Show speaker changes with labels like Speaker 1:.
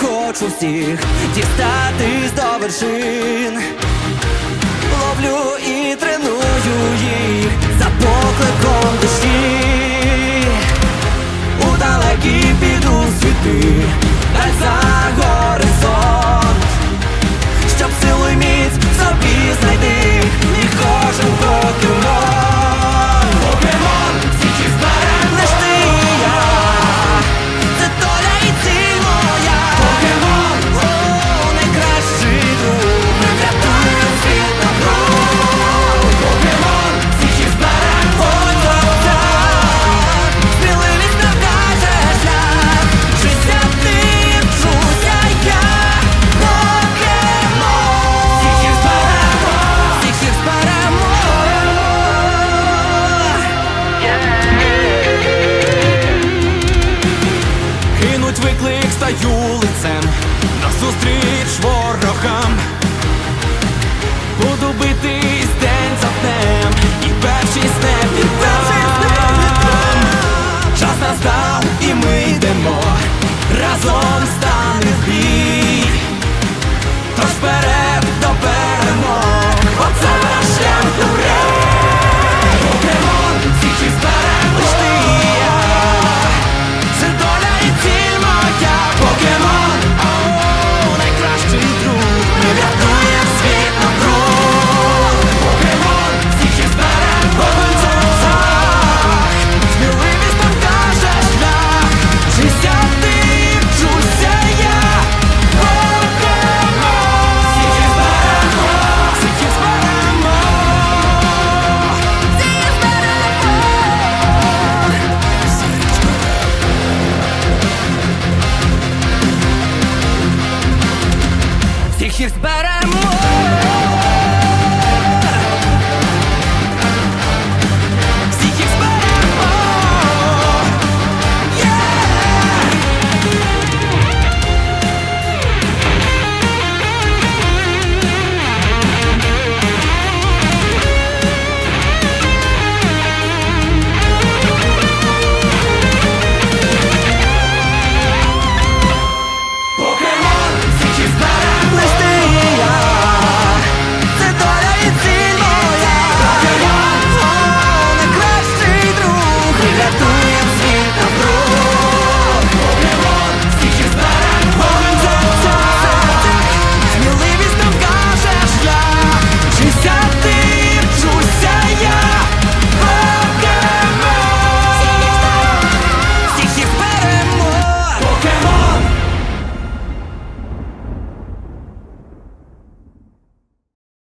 Speaker 1: хочу всіх дістатись до вершин. Here's back